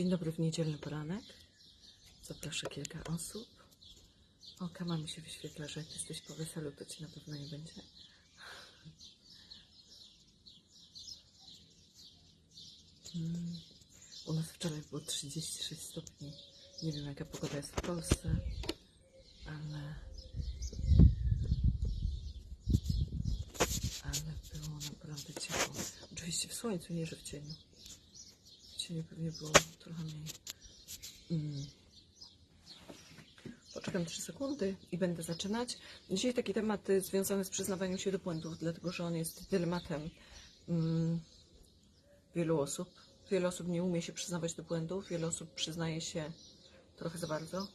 Dzień dobry w niedzielny poranek. Zaproszę kilka osób. O, kama mi się wyświetla, że jak jesteś po weselu, to ci na pewno nie będzie. Mm. U nas wczoraj było 36 stopni. Nie wiem, jaka pogoda jest w Polsce, ale. Ale było naprawdę ciepło. Oczywiście w słońcu, nie że w cieniu. Pewnie było trochę mniej. Mm. Poczekam 3 sekundy i będę zaczynać. Dzisiaj taki temat y, związany z przyznawaniem się do błędów, dlatego że on jest dylematem mm, wielu osób. Wiele osób nie umie się przyznawać do błędów, wiele osób przyznaje się trochę za bardzo.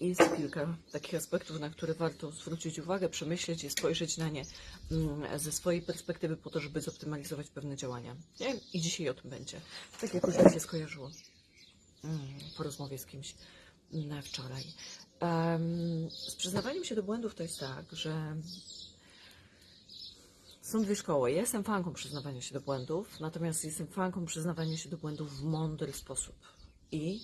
Jest kilka takich aspektów, na które warto zwrócić uwagę, przemyśleć i spojrzeć na nie mm, ze swojej perspektywy po to, żeby zoptymalizować pewne działania. I dzisiaj o tym będzie. Tak jakoś mi się skojarzyło mm, po rozmowie z kimś mm, wczoraj. Em, z przyznawaniem się do błędów to jest tak, że są dwie szkoły. Ja jestem fanką przyznawania się do błędów, natomiast jestem fanką przyznawania się do błędów w mądry sposób i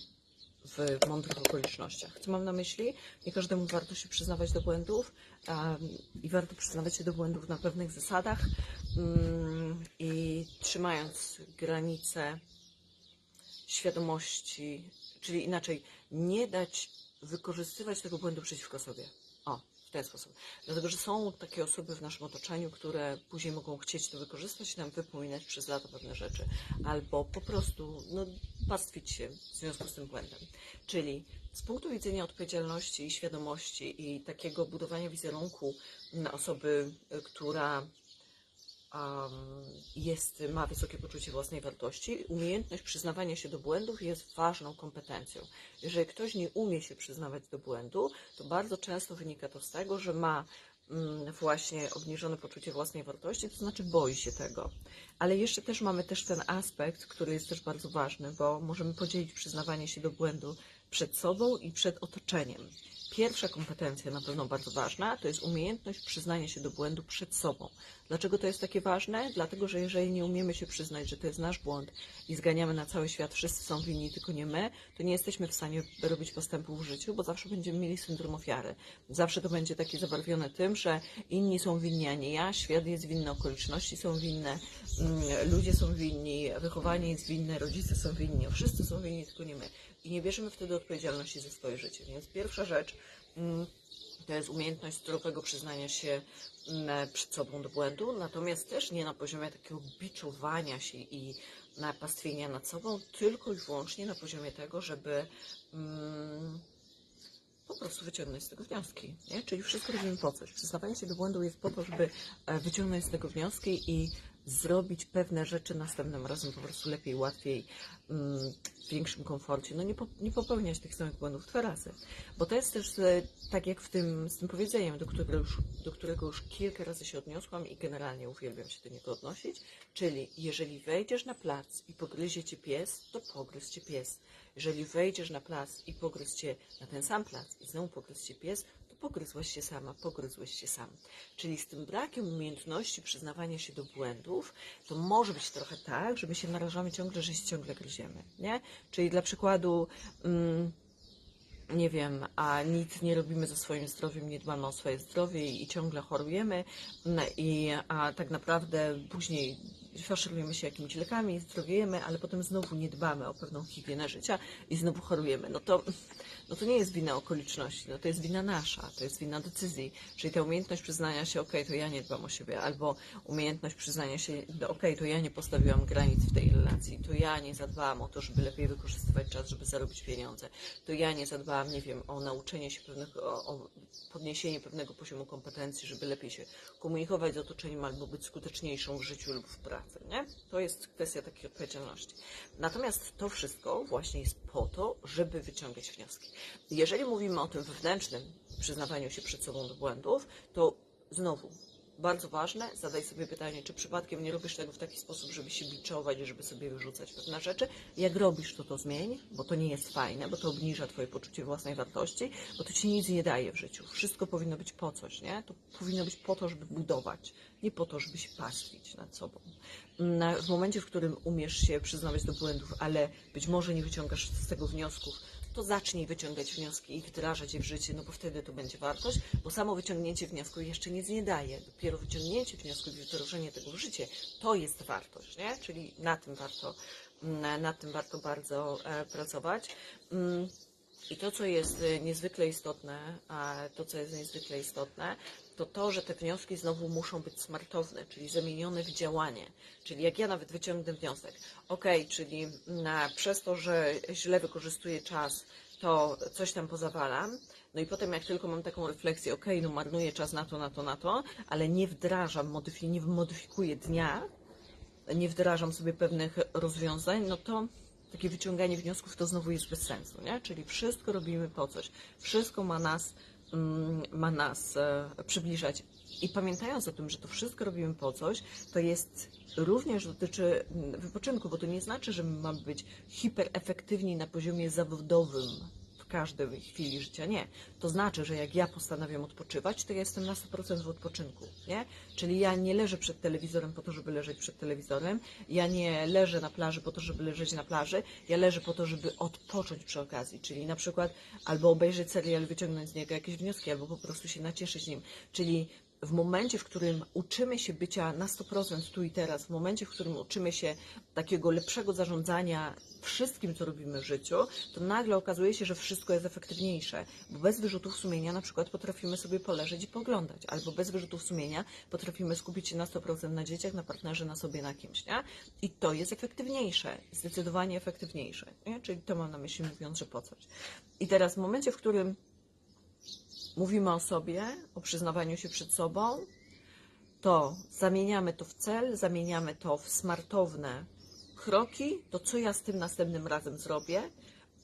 w mądrych okolicznościach. Co mam na myśli? Nie każdemu warto się przyznawać do błędów em, i warto przyznawać się do błędów na pewnych zasadach mm, i trzymając granice świadomości, czyli inaczej, nie dać wykorzystywać tego błędu przeciwko sobie. Ten sposób. Dlatego, że są takie osoby w naszym otoczeniu, które później mogą chcieć to wykorzystać i nam wypominać przez lata pewne rzeczy, albo po prostu no, pastwić się w związku z tym błędem. Czyli z punktu widzenia odpowiedzialności i świadomości i takiego budowania wizerunku osoby, która jest, ma wysokie poczucie własnej wartości, umiejętność przyznawania się do błędów jest ważną kompetencją. Jeżeli ktoś nie umie się przyznawać do błędu, to bardzo często wynika to z tego, że ma mm, właśnie obniżone poczucie własnej wartości, to znaczy boi się tego. Ale jeszcze też mamy też ten aspekt, który jest też bardzo ważny, bo możemy podzielić przyznawanie się do błędu przed sobą i przed otoczeniem. Pierwsza kompetencja, na pewno bardzo ważna, to jest umiejętność przyznania się do błędu przed sobą. Dlaczego to jest takie ważne? Dlatego, że jeżeli nie umiemy się przyznać, że to jest nasz błąd i zganiamy na cały świat, wszyscy są winni, tylko nie my, to nie jesteśmy w stanie robić postępów w życiu, bo zawsze będziemy mieli syndrom ofiary. Zawsze to będzie takie zabarwione tym, że inni są winni, a nie ja, świat jest winny, okoliczności są winne, mm, ludzie są winni, wychowanie jest winne, rodzice są winni, wszyscy są winni, tylko nie my. I nie bierzemy wtedy odpowiedzialności za swoje życie. Więc pierwsza rzecz mm, to jest umiejętność zdrowego przyznania się mm, przed sobą do błędu, natomiast też nie na poziomie takiego biczowania się i napastwienia nad sobą, tylko i wyłącznie na poziomie tego, żeby mm, po prostu wyciągnąć z tego wnioski. Nie? Czyli wszystko robimy po coś. Przyznawanie się do błędu jest po to, żeby e, wyciągnąć z tego wnioski i zrobić pewne rzeczy następnym razem po prostu lepiej, łatwiej, mm, w większym komforcie. No nie, po, nie popełniać tych samych błędów dwa razy. Bo to jest też e, tak jak w tym, z tym powiedzeniem, do którego, już, do którego już kilka razy się odniosłam i generalnie uwielbiam się do niego odnosić. Czyli jeżeli wejdziesz na plac i pogryzie cię pies, to pogryz cię pies. Jeżeli wejdziesz na plac i pogryz cię na ten sam plac i znowu pogryz cię pies, pogryzłaś się sama, pogryzłeś się sam. Czyli z tym brakiem umiejętności przyznawania się do błędów, to może być trochę tak, że my się narażamy ciągle, że się ciągle gryziemy, nie? Czyli dla przykładu, mm, nie wiem, a nic nie robimy ze swoim zdrowiem, nie dbamy o swoje zdrowie i ciągle chorujemy, i, a tak naprawdę później faszerujemy się jakimiś lekami, zdrowiejemy, ale potem znowu nie dbamy o pewną higienę życia i znowu chorujemy. No to, no to nie jest wina okoliczności, no to jest wina nasza, to jest wina decyzji. Czyli ta umiejętność przyznania się, ok, to ja nie dbam o siebie, albo umiejętność przyznania się, ok, to ja nie postawiłam granic w tej relacji, to ja nie zadbałam o to, żeby lepiej wykorzystywać czas, żeby zarobić pieniądze, to ja nie zadbałam, nie wiem, o nauczenie się pewnych, o, o podniesienie pewnego poziomu kompetencji, żeby lepiej się komunikować z otoczeniem albo być skuteczniejszą w życiu lub w pracy, nie? To jest kwestia takiej odpowiedzialności. Natomiast to wszystko właśnie jest po to, żeby wyciągać wnioski. Jeżeli mówimy o tym wewnętrznym przyznawaniu się przed sobą do błędów, to znowu bardzo ważne, zadaj sobie pytanie, czy przypadkiem nie robisz tego w taki sposób, żeby się biczować żeby sobie wyrzucać pewne rzeczy. Jak robisz, to to zmień, bo to nie jest fajne, bo to obniża twoje poczucie własnej wartości, bo to ci nic nie daje w życiu. Wszystko powinno być po coś, nie? To powinno być po to, żeby budować, nie po to, żeby się pastwić nad sobą. Na- W momencie, w którym umiesz się przyznawać do błędów, ale być może nie wyciągasz z tego wniosków, to zacznij wyciągać wnioski i wdrażać je w życie, no bo wtedy to będzie wartość, bo samo wyciągnięcie wniosku jeszcze nic nie daje. Dopiero wyciągnięcie wniosku i wdrożenie tego w życie, to jest wartość, nie? Czyli na tym warto, mm, nad tym warto bardzo e, pracować. Mm, I to, co jest e, niezwykle istotne, to, co jest niezwykle istotne, to to, że te wnioski znowu muszą być smartowne, czyli zamienione w działanie. Czyli jak ja nawet wyciągnę wniosek, ok, czyli na, przez to, że źle wykorzystuję czas, to coś tam pozawalam, no i potem jak tylko mam taką refleksję, ok, no marnuję czas na to, na to, na to, ale nie wdrażam, modyfi, nie modyfikuję dnia, nie wdrażam sobie pewnych rozwiązań, no to takie wyciąganie wniosków to znowu jest bez sensu, nie? Czyli wszystko robimy po coś. Wszystko ma nas, ma nas e, przybliżać. I pamiętając o tym, że to wszystko robimy po coś, to jest również dotyczy mm, wypoczynku, bo to nie znaczy, że my mamy być hiperefektywni na poziomie zawodowym każdej chwili życia. Nie. To znaczy, że jak ja postanawiam odpoczywać, to ja jestem na 100% w odpoczynku. Nie? Czyli ja nie leżę przed telewizorem po to, żeby leżeć przed telewizorem. Ja nie leżę na plaży po to, żeby leżeć na plaży. Ja leżę po to, żeby odpocząć przy okazji. Czyli na przykład albo obejrzeć serial, wyciągnąć z niego jakieś wnioski, albo po prostu się nacieszyć nim. Czyli w momencie, w którym uczymy się bycia na 100% tu i teraz, w momencie, w którym uczymy się takiego lepszego zarządzania wszystkim, co robimy w życiu, to nagle okazuje się, że wszystko jest efektywniejsze, bo bez wyrzutów sumienia na przykład potrafimy sobie poleżeć i poglądać, albo bez wyrzutów sumienia potrafimy skupić się na 100% na dzieciach, na partnerze, na sobie, na kimś, nie? I to jest efektywniejsze, zdecydowanie efektywniejsze, nie? Czyli to mam na myśli mówiąc, że po coś. I teraz w momencie, w którym mówimy o sobie, o przyznawaniu się przed sobą, to zamieniamy to w cel, zamieniamy to w smartowne kroki, to co ja z tym następnym razem zrobię.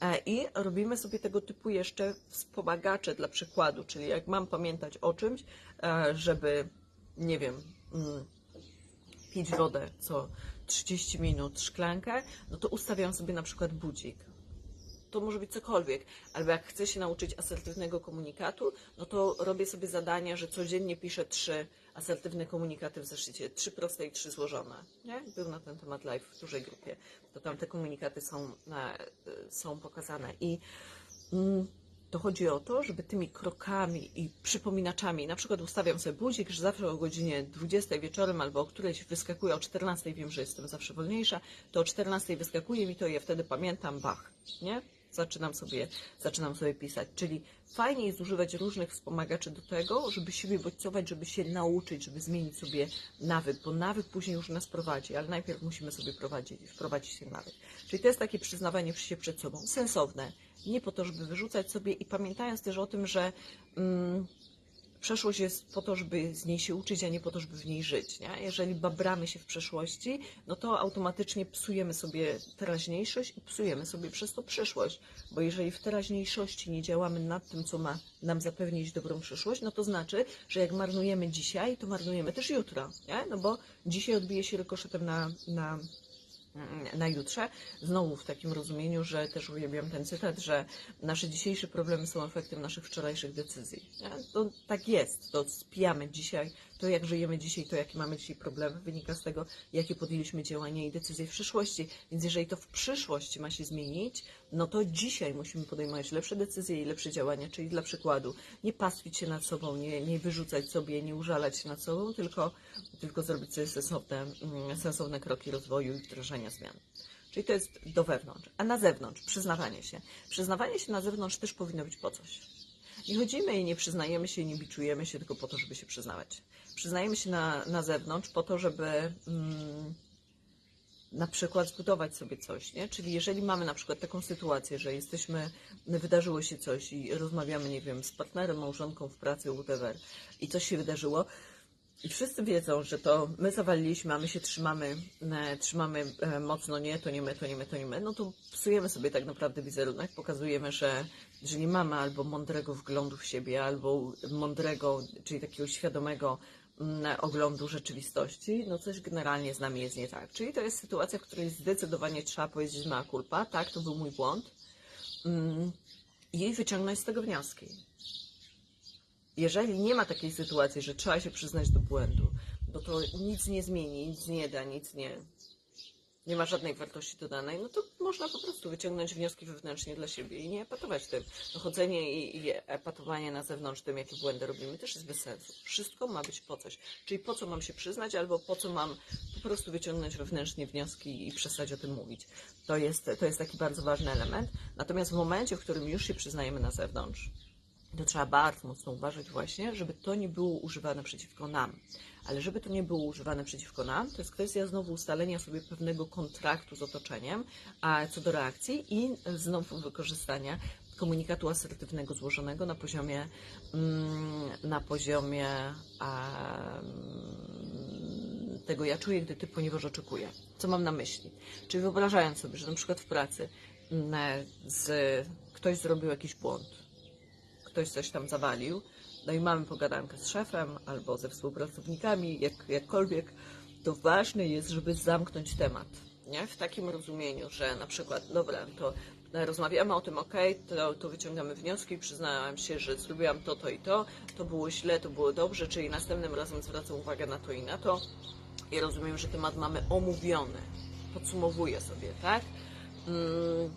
E, I robimy sobie tego typu jeszcze wspomagacze dla przykładu, czyli jak mam pamiętać o czymś, e, żeby, nie wiem, mm, pić wodę co 30 minut, szklankę, no to ustawiam sobie na przykład budzik to może być cokolwiek. Albo jak chcę się nauczyć asertywnego komunikatu, no to robię sobie zadanie, że codziennie piszę trzy asertywne komunikaty w zeszycie. Trzy proste i trzy złożone. Nie? Był na ten temat live w dużej grupie. To tam te komunikaty są, e, są pokazane. I mm, to chodzi o to, żeby tymi krokami i przypominaczami, na przykład ustawiam sobie budzik, że zawsze o godzinie 20 wieczorem albo o którejś wyskakuje, o 14 wiem, że jestem zawsze wolniejsza, to o 14 wyskakuje mi to i ja wtedy pamiętam, bach, nie? Zaczynam sobie, zaczynam sobie pisać. Czyli fajnie jest używać różnych wspomagaczy do tego, żeby siebie bodźcować, żeby się nauczyć, żeby zmienić sobie nawyk, bo nawyk później już nas prowadzi, ale najpierw musimy sobie prowadzić, wprowadzić ten nawyk. Czyli to jest takie przyznawanie się przed sobą, sensowne, nie po to, żeby wyrzucać sobie i pamiętając też o tym, że mm, przeszłość jest po to, żeby z niej się uczyć, a nie po to, żeby w niej żyć. Nie? Jeżeli babramy się w przeszłości, no to automatycznie psujemy sobie teraźniejszość i psujemy sobie przez to przyszłość. Bo jeżeli w teraźniejszości nie działamy nad tym, co ma nam zapewnić dobrą przyszłość, no to znaczy, że jak marnujemy dzisiaj, to marnujemy też jutro. Nie? No bo dzisiaj odbije się rykoszetem na, na na jutrze. Znowu w takim rozumieniu, że też uwielbiam ten cytat, że nasze dzisiejsze problemy są efektem naszych wczorajszych decyzji. To tak jest, to spijamy dzisiaj, to jak żyjemy dzisiaj, to jakie mamy dzisiaj problemy, wynika z tego, jakie podjęliśmy działania i decyzje w przyszłości. Więc jeżeli to w przyszłości ma się zmienić, no to dzisiaj musimy podejmować lepsze decyzje i lepsze działania, czyli dla przykładu nie pastwić się nad sobą, nie, nie wyrzucać sobie, nie użalać się nad sobą, tylko, tylko zrobić sobie sensowne, mm, sensowne kroki rozwoju i wdrażania zmian. Czyli to jest do wewnątrz. A na zewnątrz, przyznawanie się. Przyznawanie się na zewnątrz też powinno być po coś. Nie chodzimy i nie przyznajemy się, nie biczujemy się tylko po to, żeby się przyznawać. Przyznajemy się na, na zewnątrz po to, żeby mm, na przykład zbudować sobie coś, nie? Czyli jeżeli mamy na przykład taką sytuację, że jesteśmy, wydarzyło się coś i rozmawiamy, nie wiem, z partnerem, małżonką w pracy, whatever, i coś się wydarzyło, i wszyscy wiedzą, że to my zawaliliśmy, a my się trzymamy, e, trzymamy e, mocno, nie, to nie my, to nie my, to nie my, no to psujemy sobie tak naprawdę wizerunek, pokazujemy, że, że nie mamy albo mądrego wglądu w siebie, albo mądrego, czyli takiego świadomego oglądu rzeczywistości, no coś generalnie z nami jest nie tak. Czyli to jest sytuacja, w której zdecydowanie trzeba powiedzieć ma culpa, tak, to był mój błąd mm, i wyciągnąć z tego wnioski. Jeżeli nie ma takiej sytuacji, że trzeba się przyznać do błędu, bo to nic nie zmieni, nic nie da, nic nie, nie ma żadnej wartości dodanej, no to można po prostu wyciągnąć wnioski wewnętrznie dla siebie i nie epatować tym. No, chodzenie i, i epatowanie na zewnątrz tym, jakie błędy robimy, też jest bez sensu. Wszystko ma być po coś. Czyli po co mam się przyznać, albo po co mam po prostu wyciągnąć wewnętrznie wnioski i przestać o tym mówić. To jest, to jest taki bardzo ważny element. Natomiast w momencie, w którym już się przyznajemy na zewnątrz, to trzeba bardzo mocno uważać właśnie, żeby to nie było używane przeciwko nam. Ale żeby to nie było używane przeciwko nam, to jest kwestia znowu ustalenia sobie pewnego kontraktu z otoczeniem a co do reakcji i znowu wykorzystania komunikatu asertywnego złożonego na poziomie mm, na poziomie tego ja czuję, gdy ty, ponieważ oczekuję. Co mam na myśli? Czyli wyobrażając sobie, że na przykład w pracy mm, z, ktoś zrobił jakiś błąd, ktoś coś tam zawalił, no i mamy pogadankę z szefem albo ze współpracownikami, jak, jakkolwiek, to ważne jest, żeby zamknąć temat. Nie? W takim rozumieniu, że na przykład, dobra, to rozmawiamy o tym, ok, to, to wyciągamy wnioski, przyznałam się, że zrobiłam to, to i to, to było źle, to było dobrze, czyli następnym razem zwracam uwagę na to i na to. I rozumiem, że temat mamy omówiony. Podsumowuję sobie, tak? Mm,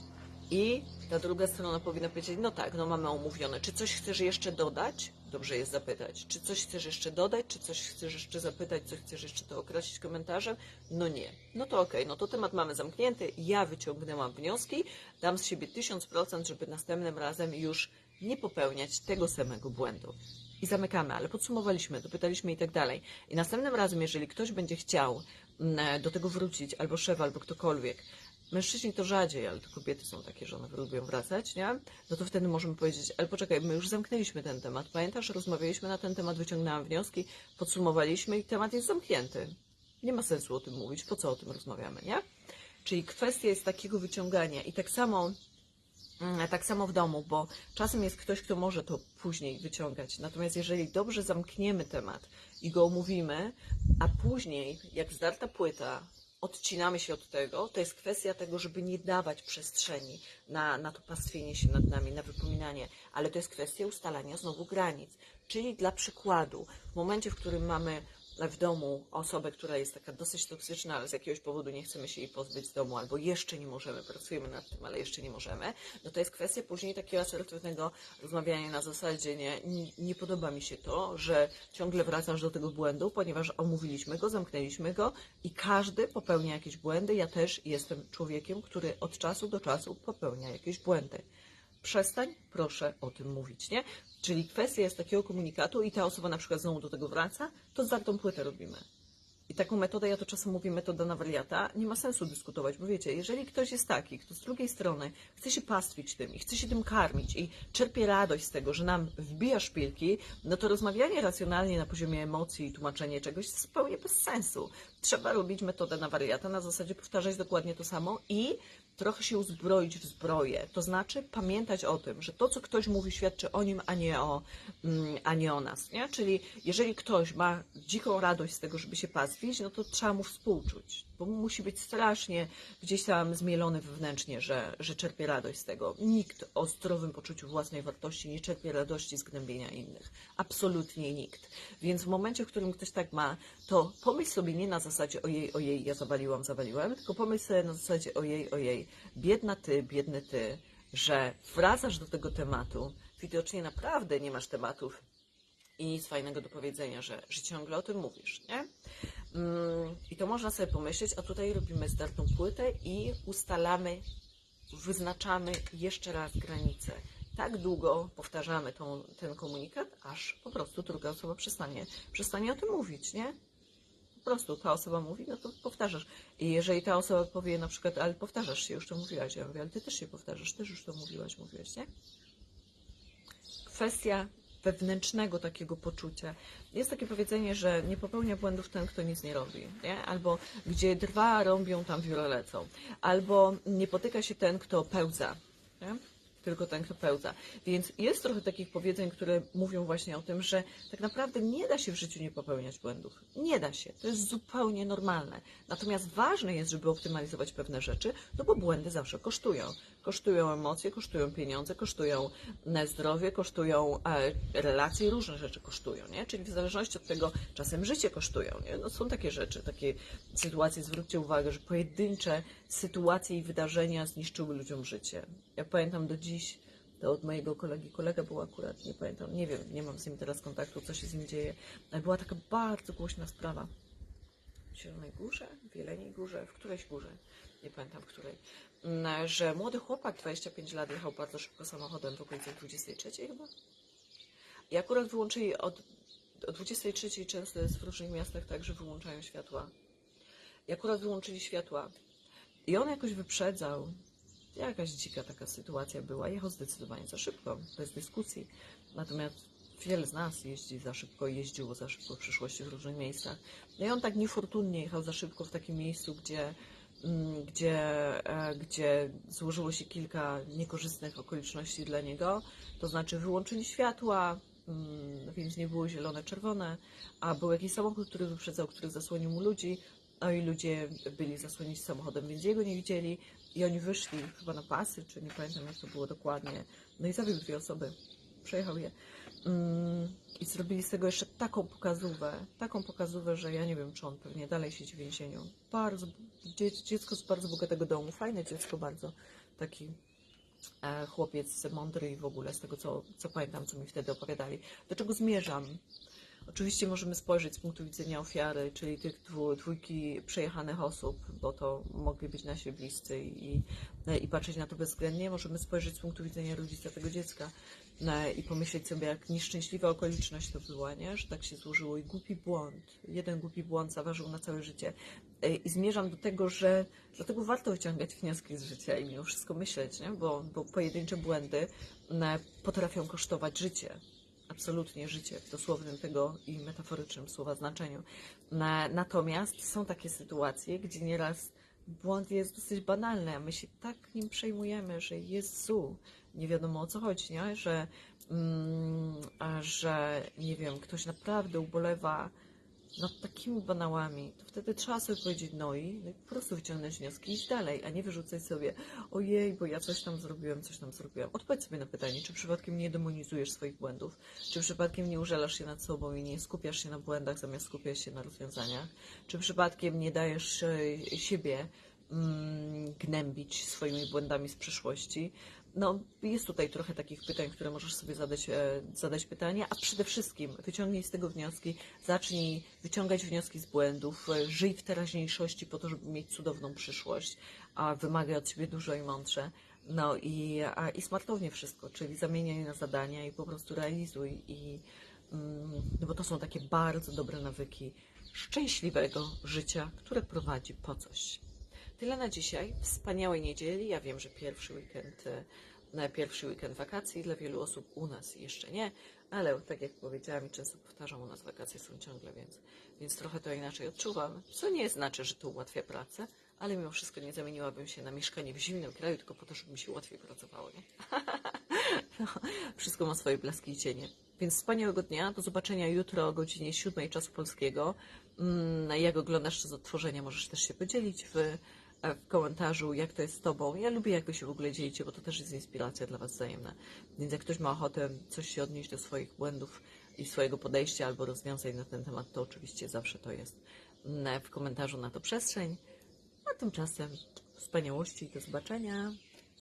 I ta druga strona powinna powiedzieć, no tak, no mamy omówione. Czy coś chcesz jeszcze dodać? Dobrze jest zapytać. Czy coś chcesz jeszcze dodać? Czy coś chcesz jeszcze zapytać? Co chcesz jeszcze to określić komentarzem? No nie. No to okej, no to temat mamy zamknięty. Ja wyciągnęłam wnioski. Dam z siebie 1000%, żeby następnym razem już nie popełniać tego samego błędu. I zamykamy, ale podsumowaliśmy, dopytaliśmy i tak dalej. I następnym razem, jeżeli ktoś będzie chciał mm, do tego wrócić, albo szef, albo ktokolwiek, Mężczyźni to rzadziej, ale to kobiety są takie, że one lubią wracać, nie? No to wtedy możemy powiedzieć, ale poczekaj, my już zamknęliśmy ten temat. Pamiętasz, rozmawialiśmy na ten temat, wyciągnęłam wnioski, podsumowaliśmy i temat jest zamknięty. Nie ma sensu o tym mówić, po co o tym rozmawiamy, nie? Czyli kwestia jest takiego wyciągania i tak samo Mm, Tak samo w domu, bo czasem jest ktoś, kto może to później wyciągać. Natomiast jeżeli dobrze zamkniemy temat i go omówimy, a później, jak zdarta płyta, odcinamy się od tego, to jest kwestia tego, żeby nie dawać przestrzeni na, na to pastwienie się nad nami, na wypominanie, ale to jest kwestia ustalania znowu granic. Czyli dla przykładu, w momencie, w którym mamy w domu osobę, która jest taka dosyć toksyczna, ale z jakiegoś powodu nie chcemy się jej pozbyć z domu, albo jeszcze nie możemy, pracujemy nad tym, ale jeszcze nie możemy, no to jest kwestia później takiego asertywnego rozmawiania na zasadzie nie, nie, nie podoba mi się to, że ciągle wracasz do tego błędu, ponieważ omówiliśmy go, zamknęliśmy go i każdy popełnia jakieś błędy. Ja też jestem człowiekiem, który od czasu do czasu popełnia jakieś błędy przestań, proszę o tym mówić, nie? Czyli kwestia jest takiego komunikatu i ta osoba na przykład znowu do tego wraca, to zwartą płytę robimy. I taką metodę, ja to czasem mówię metoda na wariata, nie ma sensu dyskutować, bo wiecie, jeżeli ktoś jest taki, kto z drugiej strony chce się pastwić tym i chce się tym karmić i czerpie radość z tego, że nam wbija szpilki, no to rozmawianie racjonalnie na poziomie emocji i tłumaczenie czegoś jest zupełnie bez sensu. Trzeba robić metodę na wariata, na zasadzie powtarzać dokładnie to samo i trochę się uzbroić w zbroję. To znaczy pamiętać o tym, że to, co ktoś mówi, świadczy o nim, a nie o, mm, a nie o nas. Nie? Czyli jeżeli ktoś ma dziką radość z tego, żeby się pastwić, no to trzeba mu współczuć, bo musi być strasznie gdzieś tam zmielony wewnętrznie, że, że czerpie radość z tego. Nikt o zdrowym poczuciu własnej wartości nie czerpie radości z gnębienia innych. Absolutnie nikt. Więc w momencie, w którym ktoś tak ma, to pomyśl sobie nie na zasadzie ojej, ojej, ja zawaliłam, zawaliłem, tylko pomyśl sobie na zasadzie ojej, ojej, biedna ty, biedny ty, że wracasz do tego tematu, widocznie naprawdę nie masz tematów i nic fajnego do powiedzenia, że, że ciągle o tym mówisz, nie? Mm, I to można sobie pomyśleć, a tutaj robimy zdartą płytę i ustalamy, wyznaczamy jeszcze raz granicę. Tak długo powtarzamy tą, ten komunikat, aż po prostu druga osoba przestanie, przestanie o tym mówić, nie? Po prostu ta osoba mówi, no to powtarzasz. I jeżeli ta osoba powie na przykład, ale powtarzasz się, już to mówiłaś, ja mówię, ale ty też się powtarzasz, też już to mówiłaś, mówiłaś, nie? Kwestia wewnętrznego takiego poczucia. Jest takie powiedzenie, że nie popełnia błędów ten, kto nic nie robi, nie? Albo gdzie drwa rąbią, tam wióry lecą. Albo nie potyka się ten, kto pełza, nie? tylko ten, kto pełza. Więc jest trochę takich powiedzeń, które mówią właśnie o tym, że tak naprawdę nie da się w życiu nie popełniać błędów. Nie da się. To jest zupełnie normalne. Natomiast ważne jest, żeby optymalizować pewne rzeczy, no bo błędy zawsze kosztują. Kosztują emocje, kosztują pieniądze, kosztują e, zdrowie, kosztują e, relacje, różne rzeczy kosztują, nie? Czyli w zależności od tego, czasem życie kosztują, nie? No są takie rzeczy, takie sytuacje, zwróćcie uwagę, że pojedyncze sytuacje i wydarzenia zniszczyły ludziom życie. Ja pamiętam do dziś, to od mojego kolegi, kolega był akurat, nie pamiętam, nie wiem, nie mam z nim teraz kontaktu, co się z nim dzieje, była taka bardzo głośna sprawa. W Zielonej Górze, w Jeleniej Górze, w którejś górze, nie pamiętam której, mm, że młody chłopak, 25 lat, jechał bardzo szybko samochodem w okolicach 23 chyba. I akurat wyłączyli od, o 23 często jest w różnych miastach tak, że wyłączają światła. I akurat wyłączyli światła. I on jakoś wyprzedzał. Jakaś dzika taka sytuacja była. Jechał zdecydowanie za szybko, bez dyskusji. Natomiast wiele z nas jeździ za szybko jeździło za szybko w przyszłości w różnych miejscach. No i on tak niefortunnie jechał za szybko w takim miejscu, gdzie, gdzie, e, gdzie złożyło się kilka niekorzystnych okoliczności dla niego. To znaczy wyłączyli światła, mm, więc nie było zielone, czerwone, a był jakiś samochód, który wyprzedzał, który zasłonił mu ludzi. No i ludzie byli zasłonięci samochodem, więc jego nie widzieli. I oni wyszli chyba na pasy, czy nie pamiętam jak to było dokładnie. No i zabił dwie osoby. Przejechał je. Mm, I zrobili z tego jeszcze taką pokazówę, taką pokazówę, że ja nie wiem, czy on pewnie dalej siedzi w więzieniu. Bardzo, dzie- dziecko z bardzo bogatego domu, fajne dziecko bardzo, taki e, chłopiec mądry i w ogóle z tego, co, co pamiętam, co mi wtedy opowiadali. Do czego zmierzam? Oczywiście możemy spojrzeć z punktu widzenia ofiary, czyli tych dwójki przejechanych osób, bo to mogli być nasi bliscy i, i patrzeć na to bezwzględnie. Możemy spojrzeć z punktu widzenia rodzica tego dziecka no, i pomyśleć sobie, jak nieszczęśliwa okoliczność to była, nie? że tak się złożyło i głupi błąd. Jeden głupi błąd zaważył na całe życie. E, I zmierzam do tego, że dlatego warto wyciągać wnioski z życia i mimo wszystko myśleć, nie? Bo, bo pojedyncze błędy e, potrafią kosztować życie absolutnie życie w dosłownym tego i metaforycznym słowa znaczeniu. Na, natomiast są takie sytuacje, gdzie nieraz błąd jest dosyć banalny, a my się tak nim przejmujemy, że Jezu, nie wiadomo o co chodzi, nie? Że, mm, że nie wiem, ktoś naprawdę ubolewa nad takimi banałami, to wtedy trzeba sobie powiedzieć no i, no i po prostu wyciągnąć wnioski i iść dalej, a nie wyrzucać sobie ojej, bo ja coś tam zrobiłem, coś tam zrobiłem. Odpowiedz sobie na pytanie, czy przypadkiem nie demonizujesz swoich błędów, czy przypadkiem nie użalasz się nad sobą i nie skupiasz się na błędach zamiast skupiać się na rozwiązaniach, czy przypadkiem nie dajesz siebie mm, gnębić swoimi błędami z przeszłości. No, jest tutaj trochę takich pytań, które możesz sobie zadać, e, zadać pytania, a przede wszystkim wyciągnij z tego wnioski, zacznij wyciągać wnioski z błędów, e, żyj w teraźniejszości po to, żeby mieć cudowną przyszłość, a wymaga od ciebie dużo i mądrze. No i, a, i smartownie wszystko, czyli zamieniaj na zadania i po prostu realizuj. I, mm, no bo to są takie bardzo dobre nawyki szczęśliwego życia, które prowadzi po coś. Tyle na dzisiaj. Wspaniałej niedzieli. Ja wiem, że pierwszy weekend, e, pierwszy weekend wakacji dla wielu osób u nas jeszcze nie, ale tak jak powiedziałam i często powtarzam, u nas wakacje są ciągle, więc, więc trochę to inaczej odczuwam. Co nie znaczy, że to ułatwia pracę, ale mimo wszystko nie zamieniłabym się na mieszkanie w zimnym kraju, tylko po to, żeby mi się łatwiej pracowało. Nie? no, wszystko ma swoje blaski i cienie. Więc wspaniałego dnia. Do zobaczenia jutro o godzinie 7 czasu polskiego. Mm, Jak oglądasz z odtworzenia, możesz też się podzielić w, w komentarzu, jak to jest z Tobą. Ja lubię, jak Wy się w ogóle dzielicie, bo to też jest inspiracja dla Was wzajemna. Więc jak ktoś ma ochotę coś się odnieść do swoich błędów i swojego podejścia albo rozwiązań na ten temat, to oczywiście zawsze to jest mm, w komentarzu na to przestrzeń. A tymczasem wspaniałości i do zobaczenia.